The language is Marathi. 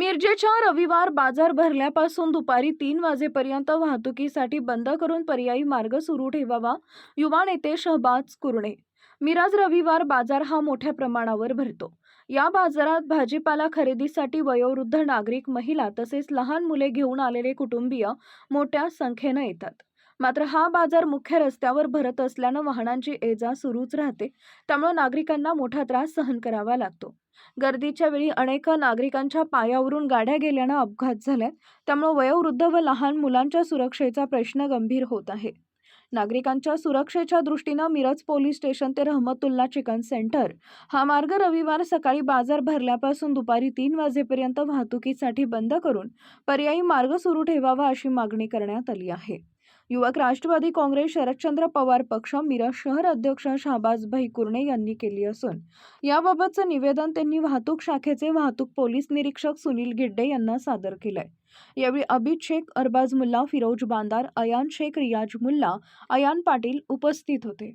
मिरजेच्या रविवार बाजार भरल्यापासून दुपारी तीन वाजेपर्यंत वाहतुकीसाठी बंद करून पर्यायी मार्ग सुरू ठेवावा युवा नेते शहबाज कुरणे. मिराज रविवार बाजार हा मोठ्या प्रमाणावर भरतो. या बाजारात भाजीपाला खरेदीसाठी वयोवृद्ध नागरिक महिला तसेच लहान मुले घेऊन आलेले कुटुंबीय मोठ्या संख्येनं येतात. मात्र हा बाजार मुख्य रस्त्यावर भरत असल्यानं वाहनांची ये जा सुरूच राहते. त्यामुळे नागरिकांना मोठा त्रास सहन करावा लागतो. गर्दीच्या वेळी अनेक नागरिकांच्या पायावरून गाड्या गेल्यानं अपघात झालाय. त्यामुळे वयोवृद्ध व लहान मुलांच्या सुरक्षेचा प्रश्न गंभीर होत आहे. नागरिकांच्या सुरक्षेच्या दृष्टीनं मिरज पोलीस स्टेशन ते रहमतुल्ला चिकन सेंटर हा मार्ग रविवार सकाळी बाजार भरल्यापासून दुपारी तीन वाजेपर्यंत वाहतुकीसाठी बंद करून पर्यायी मार्ग सुरू ठेवावा अशी मागणी करण्यात आली आहे. युवक राष्ट्रवादी काँग्रेस शरदचंद्र पवार पक्ष मिरज शहर अध्यक्ष शहाबाजभाई कुर्णे यांनी केली असून याबाबतचं निवेदन त्यांनी वाहतूक शाखेचे वाहतूक पोलीस निरीक्षक सुनील गिड्डे यांना सादर केलंय. यावेळी अबिद शेख अरबाज मुल्ला फिरोज बांदार अयान शेख रियाज मुल्ला अयान पाटील उपस्थित होते.